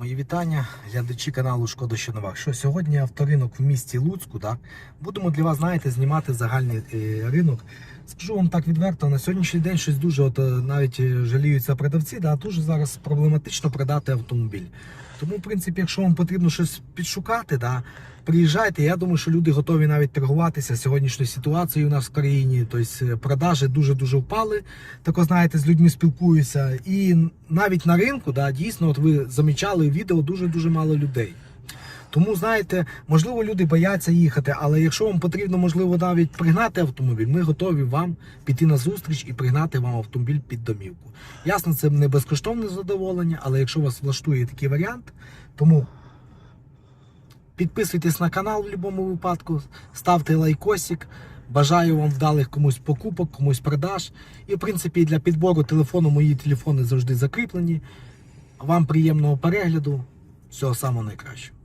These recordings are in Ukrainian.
Мої вітання, глядачі каналу Шкода що нова. Що сьогодні авторинок в місті Луцьку. Так? Будемо для вас, знаєте, знімати загальний е, ринок. Скажу вам так відверто, на сьогоднішній день щось дуже от, е, навіть е, жаліються продавці, да, дуже зараз проблематично продати автомобіль. Тому, в принципі, якщо вам потрібно щось підшукати, да, приїжджайте. Я думаю, що люди готові навіть торгуватися сьогоднішньою ситуацією у нас в країні. Тобто е, продажі дуже-дуже впали. Тако, знаєте, з людьми спілкуюся. І навіть на ринку, да, дійсно, от ви замічали відео дуже-дуже мало людей. Тому, знаєте, можливо, люди бояться їхати, але якщо вам потрібно, можливо, навіть пригнати автомобіль, ми готові вам піти на зустріч і пригнати вам автомобіль під домівку. Ясно, це не безкоштовне задоволення, але якщо вас влаштує такий варіант, тому підписуйтесь на канал в будь-якому випадку, ставте лайкосик. Бажаю вам вдалих комусь покупок, комусь продаж. І, в принципі, для підбору телефону мої телефони завжди закріплені. Вам приємного перегляду. Всього самого найкращого.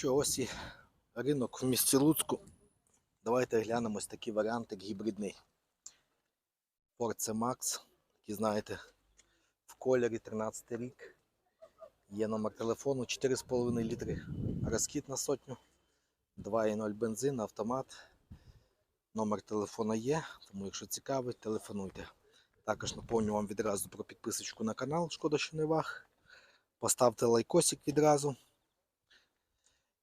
Що ось і ринок в місті Луцьку. Давайте глянемо ось такий варіант, як гібридний. Ford C-Max, який знаєте, в кольорі 13 рік. Є номер телефону 4,5 літри. Розхід на сотню. 2,0 бензин, автомат. Номер телефона є, тому якщо цікавить, телефонуйте. Також напомню вам відразу про підписочку на канал, шкода, що не ваг. Поставте лайкосик відразу.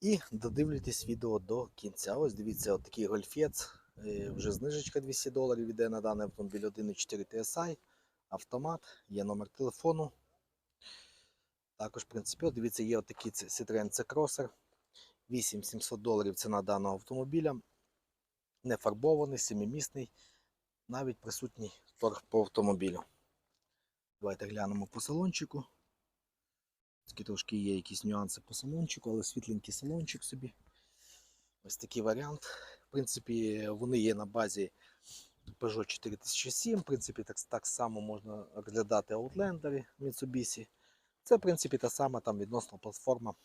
І додивлюйтесь відео до кінця. Ось дивіться, от такий гольфець. Е, Вже знижечка 200 доларів іде на даний автомобіль 1.4 TSI. Автомат, є номер телефону. Також, в принципі, от дивіться, є отакий Citroen C-Crosser. 8700 доларів ціна даного автомобіля. Не фарбований, семимісний. Навіть присутній торг по автомобілю. Давайте глянемо по салончику. Такі трошки є якісь нюанси по салончику, але світленький салончик собі. Ось такий варіант. В принципі, вони є на базі Peugeot 4007. В принципі, так, так само можна розглядати Outlander Mitsubishi. Це, в принципі, та сама там відносно платформа.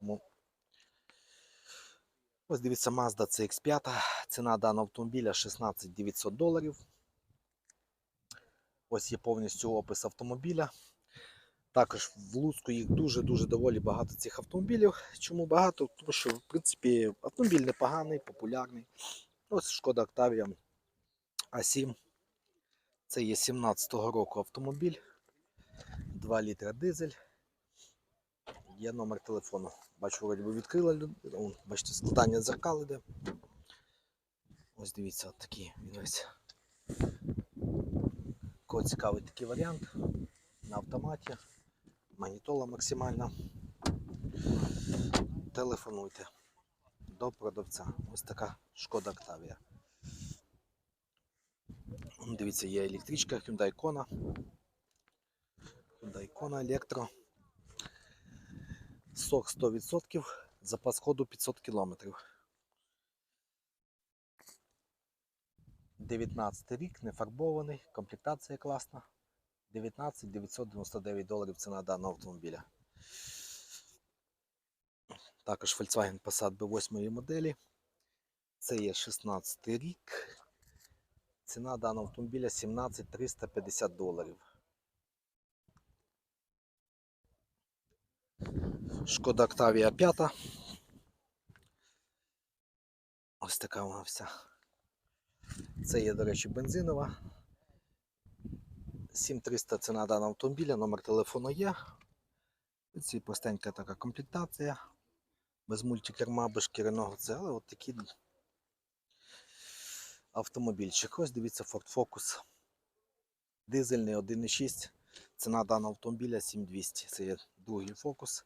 Тому ось дивіться, Mazda CX5. Ціна даного автомобіля 16 900 доларів. Ось є повністю опис автомобіля. Також в Луцьку їх дуже-дуже доволі багато цих автомобілів. Чому багато? Тому що, в принципі, автомобіль непоганий, популярний. Ось шкода Octavia А7. Це є 17-го року автомобіль. 2 літра дизель. Є номер телефону. Бачу, вроді би відкрила людина. Бачите, складання дзеркал іде. Ось дивіться, от такий він весь. Кого цікавий такий варіант на автоматі. Магнітола максимальна. Телефонуйте до продавця. Ось така шкода. Вон, Дивіться, є електричка Hyundai Kona. Hyundai Kona Electro. Сок 100%, запас ходу 500 км. 19 рік, не фарбований, комплектація класна. 19 999 доларів ціна даного автомобіля. Також Volkswagen Passat B8 моделі. Це є 16 рік. Ціна даного автомобіля 17 350 доларів. Шкода Octavia 5. Ось така вона вся. Це є, до речі, бензинова. 7300 ціна даного автомобіля, номер телефону є. Ці простенька така комплектація. Без мультикерма, без шкіряного це, але от такий автомобільчик. Ось дивіться Ford Focus. Дизельний 1.6. Ціна даного автомобіля 7200. Це є другий Focus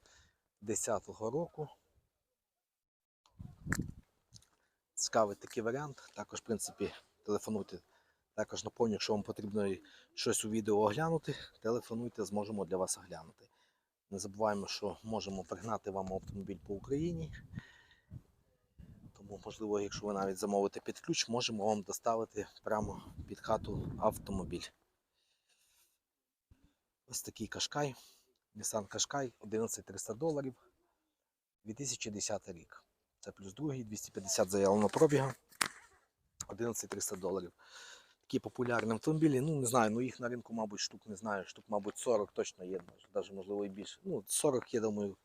10-го року. Цікавий такий варіант. Також, в принципі, телефонуйте. Також напомню, якщо вам потрібно щось у відео оглянути, телефонуйте, зможемо для вас оглянути. Не забуваємо, що можемо пригнати вам автомобіль по Україні. Тому, можливо, якщо ви навіть замовите під ключ, можемо вам доставити прямо під хату автомобіль. Ось такий кашкай. Nissan Qashqai 11300 доларів. 2010 рік. Це плюс другий, 250 заявлено пробіга. 11300 доларів. Такі популярні автомобілі, ну не знаю, ну їх на ринку, мабуть, штук не знаю, штук, мабуть, 40 точно є, навіть можливо і більше. Ну, 40, я думаю,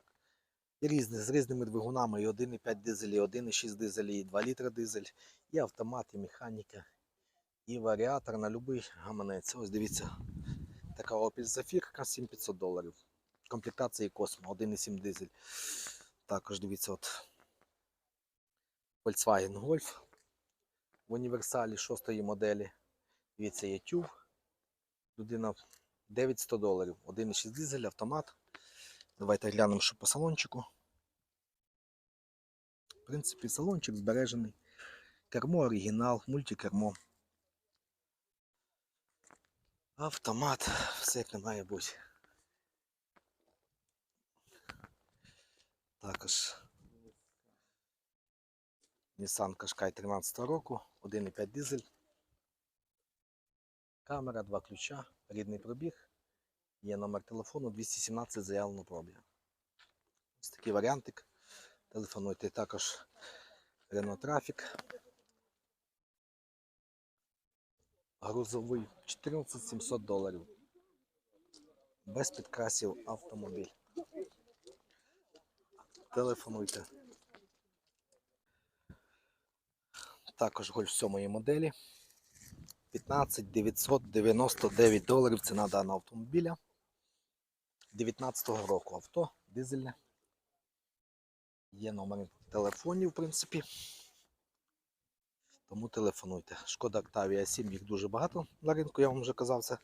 різні, з різними двигунами, і 1,5 дизель, і 1,6 дизель, і 2 літра дизель, і автомат, і механіка, і варіатор на будь-який гаманець. Ось дивіться, така Opel Zafira 7500 доларів. Комплектація Cosmo, 1,7 дизель. Також дивіться, от Volkswagen Golf в універсалі 6 моделі. Дивіться, є тюб. Людина 900 доларів. 1,6 дизель, автомат. Давайте глянемо, що по салончику. В принципі, салончик збережений. Кермо оригінал, мультикермо. Автомат, все як не має бути. Також Nissan Qashqai 13 року, 1,5 дизель. Камера, два ключа, рідний пробіг. Є номер телефону 217 заявлено пробіг. Ось такий варіантик. Телефонуйте також Renault Traffic. Грузовий 14 700 доларів. Без підкрасів автомобіль. Телефонуйте. Також гольф 7 моделі. 15 999 доларів ціна даного автомобіля. 19-го року авто дизельне. Є номер телефонів, в принципі. Тому телефонуйте. Шкода Octavia 7, їх дуже багато на ринку, я вам вже казав це.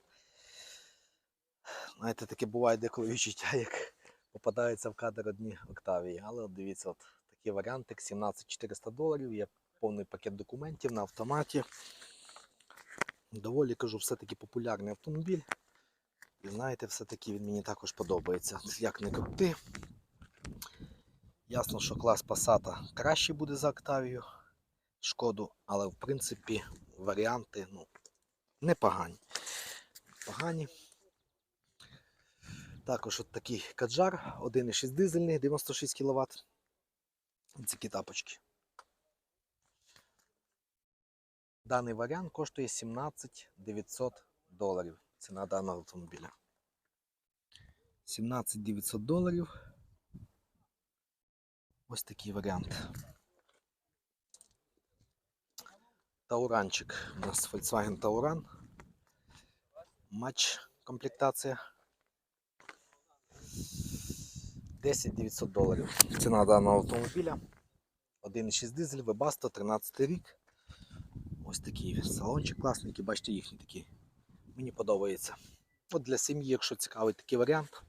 Знаєте, таке буває деколи відчуття, як попадаються в кадр одні Octavia. Але от дивіться, от такий варіантик 17400 доларів. Є повний пакет документів на автоматі. Доволі кажу, все-таки популярний автомобіль. І знаєте, все-таки він мені також подобається. Як не крути. Ясно, що клас Passat краще буде за Octavia, шкоду, але в принципі варіанти ну, непогані. Погані. Також от такий каджар, 1,6 дизельний, 96 кВт. Ці тапочки. Даний варіант коштує 17 900 доларів. Ціна даного автомобіля. 17 900 доларів. Ось такий варіант. Тауранчик. У нас Volkswagen Tauran. Матч комплектація. 10 900 доларів. Ціна даного автомобіля. 1,6 дизель, Webasto, 13 рік. Ось такий салончик класний, який, бачите, їхній такий. Мені подобається. От для сім'ї, якщо цікавий такий варіант,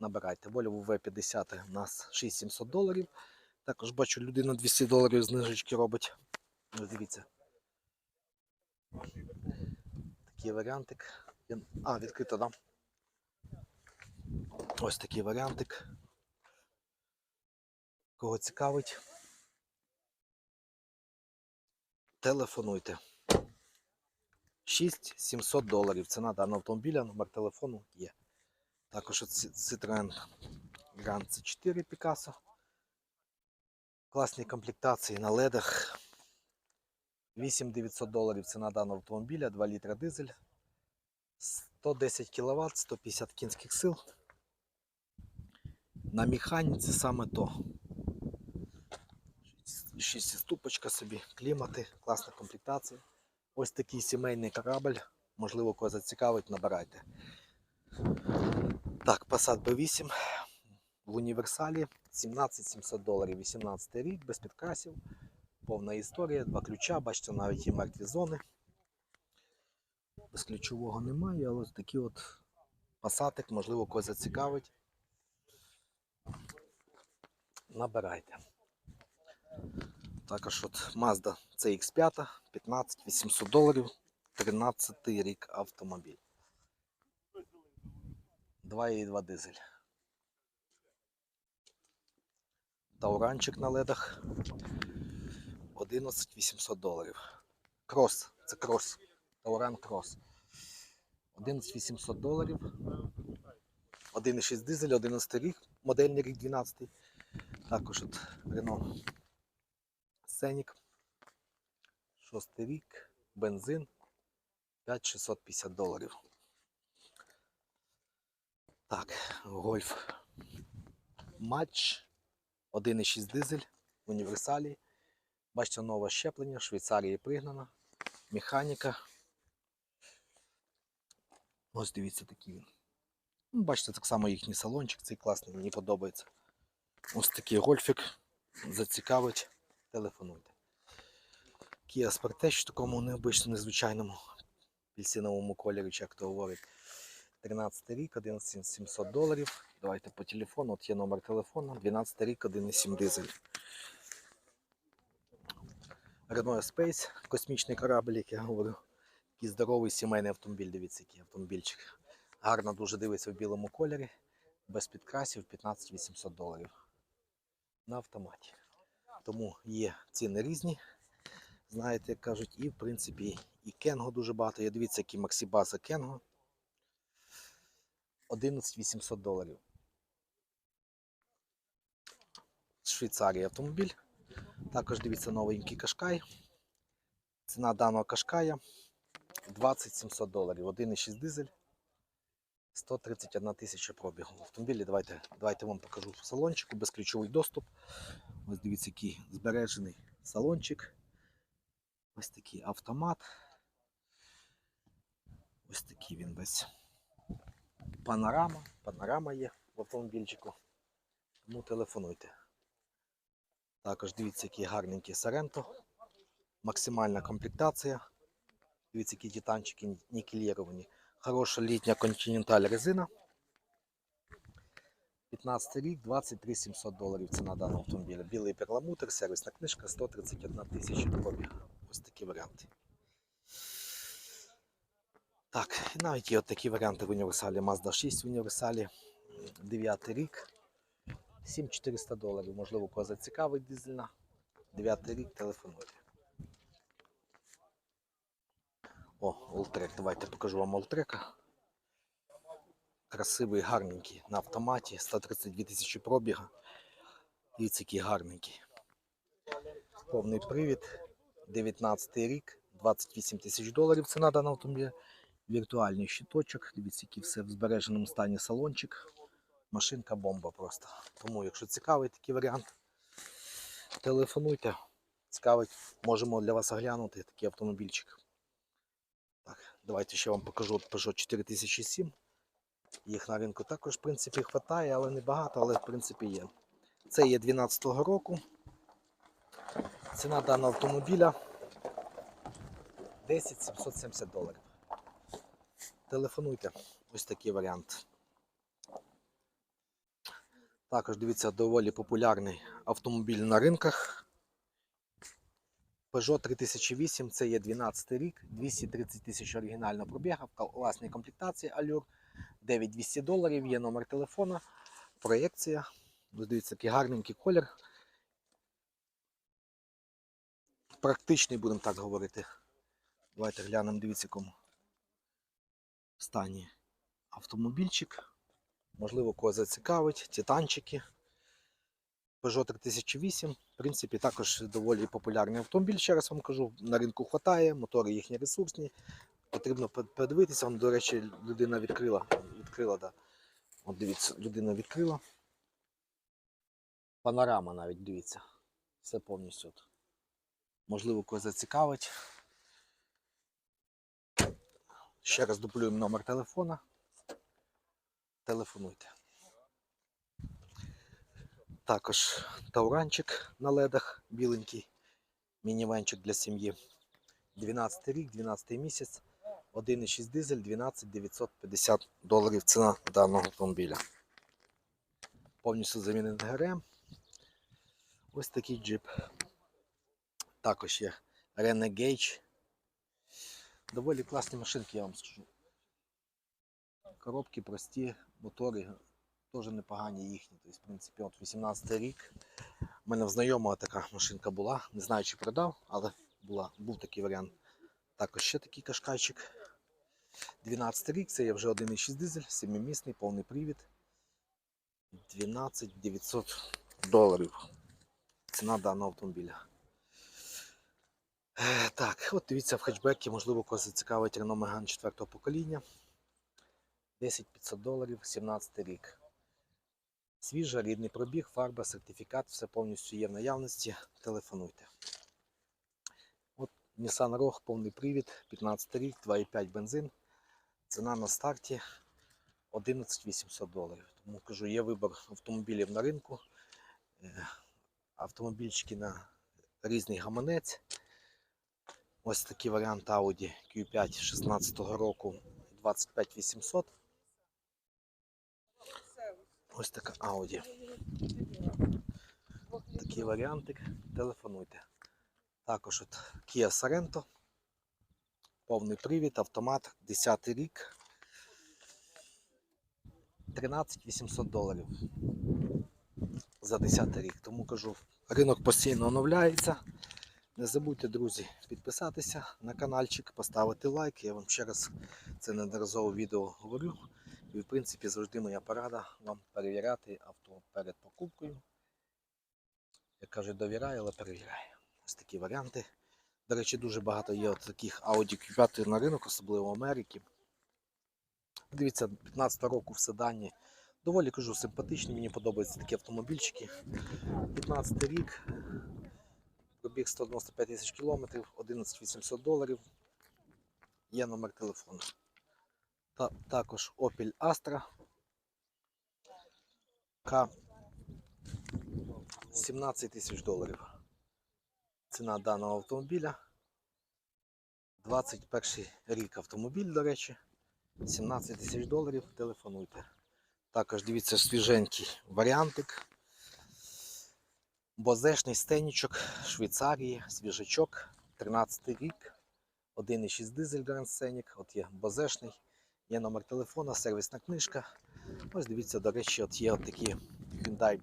набирайте. Volvo V50 у нас 6700 доларів. Також бачу, людина 200 доларів знижечки робить. Ось дивіться. Такий варіантик. А, відкрито, да? Ось такий варіантик. Кого цікавить, телефонуйте. 6700 доларів. Ціна даного автомобіля, номер телефону є. Також Citroen Grand C4 Picasso. Класні комплектації на ледах. 8900 доларів ціна даного автомобіля, 2 літра дизель. 110 кВт, 150 кінських сил. На механіці саме то. Шістиступочка собі, клімати, класна комплектація. Ось такий сімейний корабль. Можливо, кого зацікавить, набирайте. Так, Passat B8 в універсалі 17 700 доларів, 18 рік, без підкрасів. Повна історія, два ключа, бачите, навіть є мертві зони. Без ключового немає, але ось такий от пасатик, можливо, когось зацікавить. Набирайте. Також от Mazda CX5 15 800 доларів, 13 рік автомобіль. 2,2 дизель. Тауранчик на ледах 11 800 доларів. Крос, це крос. Тауран крос. 11 800 доларів. 1,6 дизель, 11 рік, модельний рік 12. Також от Renault Сценік. Шостий рік, бензин 5650 доларів. Так, гольф. Матч 1,6 дизель, універсалі. Бачите, нове щеплення, Швейцарії пригнана. Механіка. Ось дивіться такий він. Ну, Бачите, так само їхній салончик, цей класний, мені подобається. Ось такий гольфік. Зацікавить, телефонуйте. Kia Sportage в такому необичному, незвичайному апельсиновому кольорі, чи як то говорить. 13 рік, 11 700 доларів. Давайте по телефону, от є номер телефону, 12 рік, 1,7 дизель. Renault Space, космічний корабль, як я говорю. Такий здоровий сімейний автомобіль, дивіться, який автомобільчик. Гарно дуже дивиться в білому кольорі, без підкрасів, 15 800 доларів. На автоматі. Тому є ціни різні. Знаєте, як кажуть, і в принципі і Кенго дуже багато. Я дивіться, який Максібаза Кенго. 11 800 доларів. Швейцарії автомобіль. Також дивіться новенький Кашкай. Ціна даного Кашкая 20 700 доларів. 1,6 дизель. 131 тисяча пробігу. В автомобілі давайте, давайте вам покажу в салончику, безключовий доступ. Ось дивіться, який збережений салончик. Ось такий автомат. Ось такий він весь. Панорама. Панорама є в автомобільчику. Тому телефонуйте. Також дивіться, який гарненький Соренто. Максимальна комплектація. Дивіться, які титанчики нікеліровані. Хороша літня континенталь резина. 15 рік, 23 700 доларів ціна даного автомобіля. Білий перламутр, сервісна книжка 131 тисяча пробіг. Ось такі варіанти. Так, і навіть є от такі варіанти в універсалі. Mazda 6 в універсалі. 9 рік. 7400 доларів. Можливо, кого зацікавить дизельна. 9 рік телефонуйте. О, Олтрек. Давайте покажу вам Олтрека. Красивий, гарненький на автоматі. 132 тисячі пробіга. Дивіться, який гарненький. Повний привід. 19 рік, 28 тисяч доларів ціна даного автомобіля. Віртуальний щиточок. Дивіться, який все в збереженому стані салончик. Машинка бомба просто. Тому, якщо цікавий такий варіант, телефонуйте. Цікавить, можемо для вас оглянути такий автомобільчик. Давайте ще вам покажу от Peugeot 4007. Їх на ринку також, в принципі, вистачає, але не багато, але в принципі є. Це є 12-го року. Ціна даного автомобіля 10 770 доларів. Телефонуйте. Ось такий варіант. Також дивіться, доволі популярний автомобіль на ринках. Peugeot 3008, це є 12 рік, 230 тисяч оригінального пробіга, в власній комплектації Allure, 9200 доларів, є номер телефона, проєкція. Дивіться, який гарненький колір. Практичний, будемо так говорити. Давайте глянемо, дивіться, в стані автомобільчик. Можливо, кого зацікавить, титанчики. Peugeot 3008, в принципі, також доволі популярний автомобіль, ще раз вам кажу, на ринку вистачає, мотори їхні ресурсні. Потрібно подивитися, Вон, до речі, людина відкрила. відкрила да. От дивіться, людина відкрила. Панорама навіть, дивіться. Все повністю. От. Можливо, когось зацікавить. Ще раз дублюємо номер телефона. Телефонуйте. Також тауранчик на ледах біленький, мінівенчик для сім'ї. 12 рік, 12 місяць, 1,6 дизель, 12 950 доларів ціна даного автомобіля. Повністю замінений ГРМ. Ось такий джип. Також є Renegade. Доволі класні машинки, я вам скажу. Коробки прості, мотори теж непогані їхні. Тобто, в принципі, от 18 рік. У мене в знайомого така машинка була. Не знаю, чи продав, але була, був такий варіант. Також ще такий кашкайчик. 12 рік, це є вже 1,6 дизель, 7-місний, повний привід. 12 900 доларів. Ціна даного автомобіля. Е, Так, от дивіться в хетчбекі, можливо, когось зацікавить Renault Megane 4 покоління. 10 500 доларів, 17 рік. Свіжа, рідний пробіг, фарба, сертифікат, все повністю є в наявності. Телефонуйте. От Nissan Rogue, повний привід, 15 рік, 2,5 бензин. Ціна на старті 11 800 доларів. Тому кажу, є вибір автомобілів на ринку. Е, Автомобільчики на різний гаманець. Ось такий варіант Audi Q5 16 року 25 800. Ось така Audi. Такий варіантик. Телефонуйте. Також от Kia Sorento. Повний привід, автомат, 10 рік. 13 800 доларів за 10 рік. Тому кажу, ринок постійно оновляється. Не забудьте, друзі, підписатися на каналчик, поставити лайк. Я вам ще раз це неодноразово відео говорю. І в принципі завжди моя порада вам перевіряти авто перед покупкою. Як кажуть, довіряю, але перевіряю. Ось такі варіанти. До речі, дуже багато є от таких Audi Q5 на ринок, особливо в Америці. Дивіться, 15 року в седані. Доволі кажу, симпатичні, мені подобаються такі автомобільчики. 15 рік, пробіг 195 тисяч кілометрів, 11 800 доларів. Є номер телефону. Та, також Opel Astra К 17 тисяч доларів. Ціна даного автомобіля. 21 рік автомобіль, до речі. 17 тисяч доларів. Телефонуйте. Також дивіться свіженький варіантик. Бозешний стенічок Швейцарії, свіжачок, 13 рік, 1,6 дизель Grand Scenic, от є бозешний, є номер телефона, сервісна книжка. Ось дивіться, до речі, от є от такі Hyundai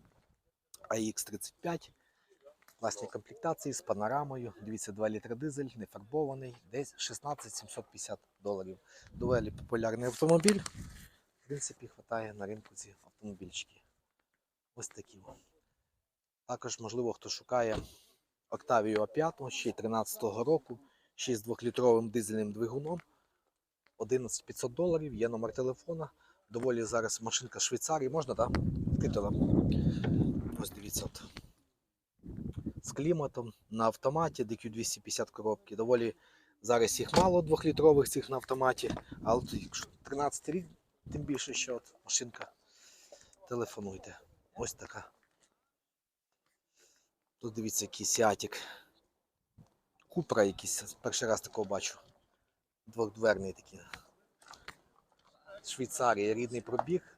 AX35, класні комплектації з панорамою. Дивіться, 2 літра дизель, не десь 16 750 доларів. Доволі популярний автомобіль. В принципі, вистачає на ринку ці автомобільчики. Ось такі. Також, можливо, хто шукає Octavia A5 ще й 13-го року, ще з 2-літровим дизельним двигуном. 11 500 доларів, є номер телефона. Доволі зараз машинка Швейцарії. Можна, так? Титула. Ось дивіться. От. З кліматом на автоматі DQ250 коробки. Доволі зараз їх мало 2-літрових цих на автоматі. Але от, якщо 13 рік, тим більше, що от машинка. Телефонуйте. Ось така. Тут дивіться, який сіатік. Купра якийсь. Перший раз такого бачу. Двохдверний такий. Швейцарія, рідний пробіг.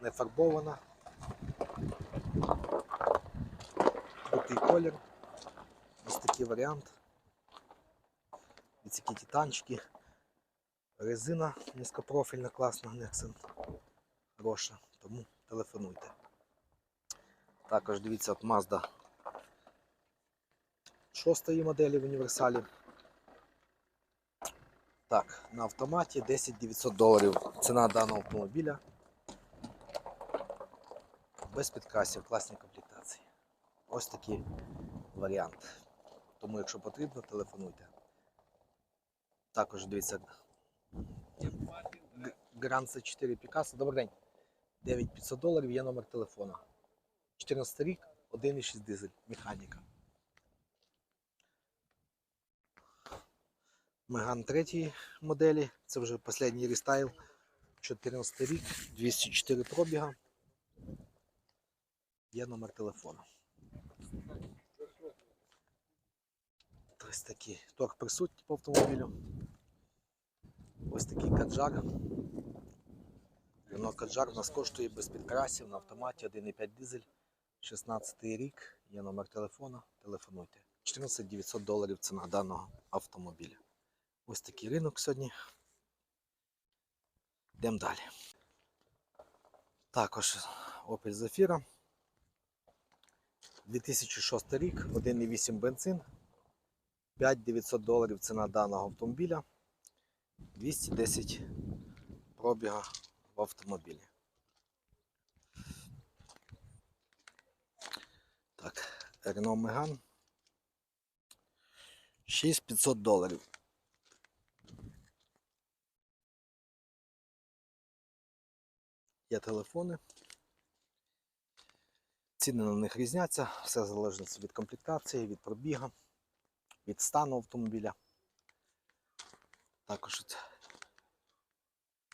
Не фарбована. Крутий колір. Ось такий варіант. Ось такі титанчики. Резина низькопрофільна, класна, Nexen. Хороша. Тому телефонуйте. Також дивіться от Mazda шостої моделі в універсалі. Так, на автоматі 10 900 доларів. Ціна даного автомобіля. Без підкрасів, класні комплектації. Ось такий варіант. Тому, якщо потрібно, телефонуйте. Також дивіться. Grand C4 Picasso. Добрий день. 9500 доларів є номер телефона. 14 рік, 1,6 дизель, механіка. Меган 3 моделі, це вже останній рестайл. 14 рік, 204 пробіга. Є номер телефону. Ось такий торг присутній по автомобілю. Ось такий каджар. Renault Каджар у нас коштує без підкрасів на автоматі 1,5 дизель. 16 рік, є номер телефона, телефонуйте. 14 900 доларів ціна даного автомобіля. Ось такий ринок сьогодні. Йдемо далі. Також Opel Zafira. 2006 рік, 1,8 бензин. 5900 доларів ціна даного автомобіля. 210 пробіга в автомобілі. Так, Renault Megane. 6500 доларів. Є телефони. Ціни на них різняться, все залежить від комплектації, від пробіга, від стану автомобіля. Також от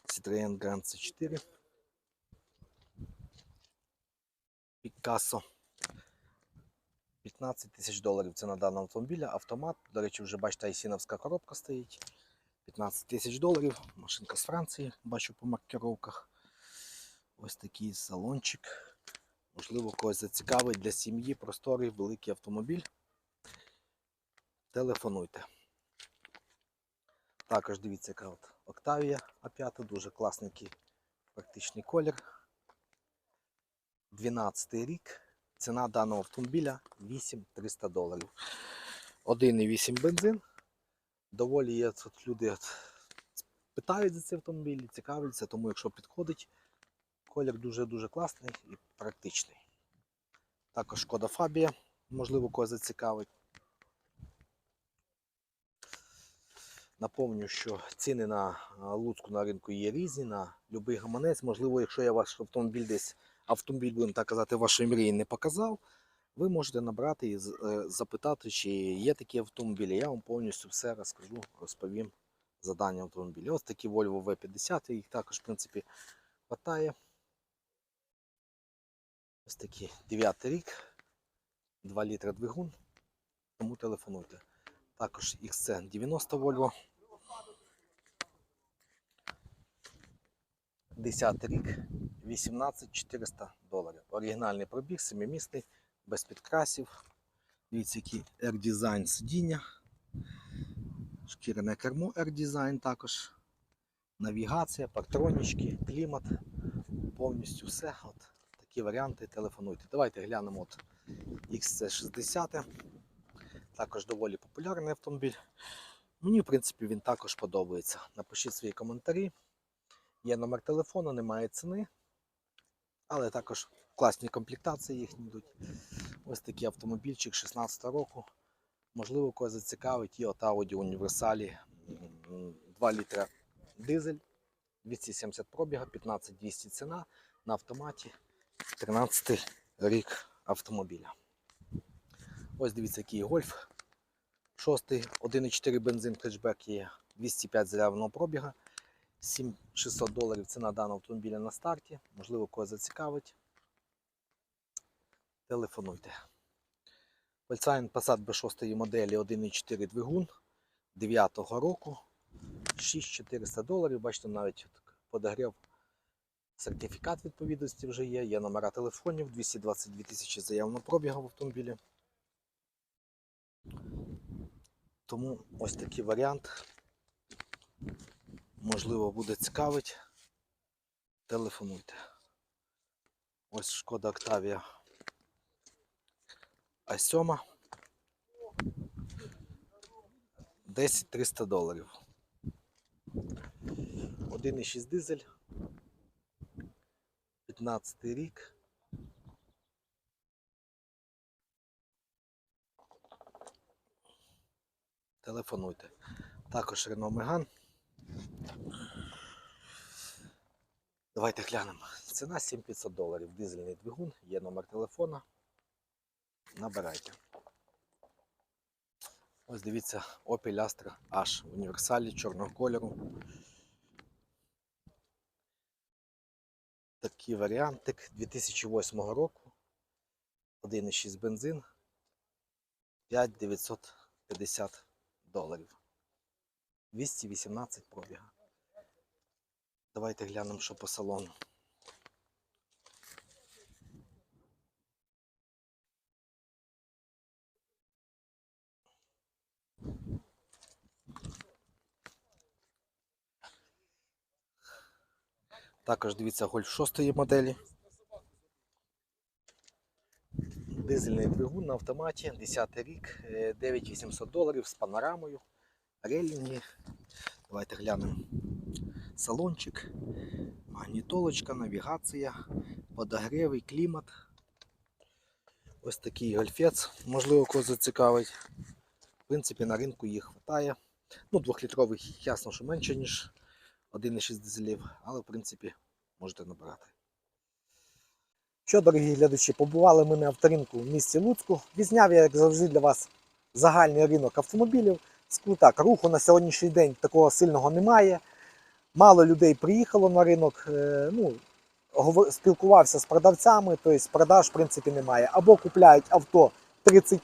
Citroen Grand C4. Picasso. 15 тисяч доларів ціна даного автомобіля. Автомат. До речі, вже бачите, айсіновська коробка стоїть. 15 тисяч доларів. Машинка з Франції, бачу по маркировках. Ось такий салончик. Можливо, когось зацікавить для сім'ї, просторий, великий автомобіль. Телефонуйте. Також дивіться, яка от Octavia А5, дуже класний практичний колір. 12 рік. Ціна даного автомобіля 8300 доларів. 1,8 бензин. Доволі є тут люди питають за ці автомобілі, цікавляться, тому якщо підходить, колір дуже-дуже класний і практичний. Також шкода Фабія, можливо, когось зацікавить. Напомню, що ціни на Луцьку на ринку є різні, на будь-який гаманець. Можливо, якщо я ваш автомобіль десь автомобіль, будемо так казати, вашої мрії не показав, ви можете набрати і е, запитати, чи є такі автомобілі. Я вам повністю все розкажу, розповім за дані автомобілі. Ось такі Volvo V50, їх також, в принципі, хватає. Ось такі 9 рік, 2 літра двигун, тому телефонуйте. Також XC90 Volvo. 10 рік, 18 400 доларів. Оригінальний пробіг, семимісний, без підкрасів. Дивіться, який R-Design сидіння. Шкіряне кермо R-Design також. Навігація, партронічки, клімат. Повністю все. От такі варіанти. Телефонуйте. Давайте глянемо от XC60. Також доволі популярний автомобіль. Мені, в принципі, він також подобається. Напишіть свої коментарі. Є номер телефону, немає ціни. Але також класні комплектації їхні йдуть. Ось такий автомобільчик 16 року. Можливо, когось зацікавить. Є от Audi універсалі 2 літра дизель, 270 пробіга, 15200 ціна на автоматі. 13 рік автомобіля. Ось дивіться, який гольф. 6, 1,4 бензин хетчбек є 205 заявленого пробіга. 7600 доларів ціна даного автомобіля на старті. Можливо, когось зацікавить. Телефонуйте. Volkswagen Passat B6 моделі 1,4 двигун 9-го року. 6400 доларів. Бачите, навіть подогрів. Сертифікат відповідності вже є, є номера телефонів, 222 тисячі заявленого пробігу в автомобілі. Тому ось такий варіант. Можливо, буде цікавить. Телефонуйте. Ось шкода Octavia А7. 10 300 доларів. 1,6 дизель. 15 рік. Телефонуйте. Також Renault Megane. Давайте глянемо. Ціна 7500 доларів. Дизельний двигун, є номер телефона. Набирайте. Ось дивіться, Opel Astra H універсалі чорного кольору. Такий варіантик 2008 року. 1,6 бензин. 5950 доларів. 218 пробіга. Давайте глянемо, що по салону. Також дивіться гольф 6 моделі. Дизельний двигун на автоматі, 10 рік, е, 9800 доларів з панорамою, релінги. Давайте глянемо. Салончик, магнітолочка, навігація, подогрівий клімат. Ось такий гольфець, можливо, когось зацікавить. В принципі, на ринку їх вистачає. Ну, двохлітрових ясно, що менше, ніж 1,6 дизелів, але в принципі можете набирати. Що, дорогі глядачі, побували ми на авторинку в місті Луцьку. Відзняв я, як завжди, для вас загальний ринок автомобілів. Скажу так, руху на сьогоднішній день такого сильного немає. Мало людей приїхало на ринок. е, Ну, спілкувався з продавцями, тобто продаж в принципі немає. Або купляють авто 30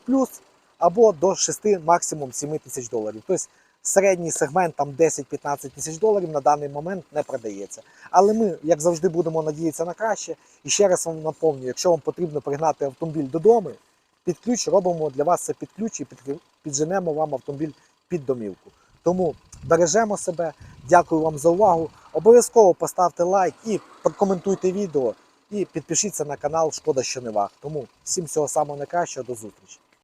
або до 6, максимум 7 тисяч доларів. Тобто середній сегмент там 10-15 тисяч доларів на даний момент не продається. Але ми, як завжди, будемо надіятися на краще. І ще раз вам напомню, якщо вам потрібно пригнати автомобіль додому, під ключ робимо для вас це під ключ і підженемо вам автомобіль під домівку. Тому бережемо себе. Дякую вам за увагу. Обов'язково поставте лайк і прокоментуйте відео. І підпишіться на канал Шкода, що не ваг. Тому всім всього самого найкращого, до зустрічі.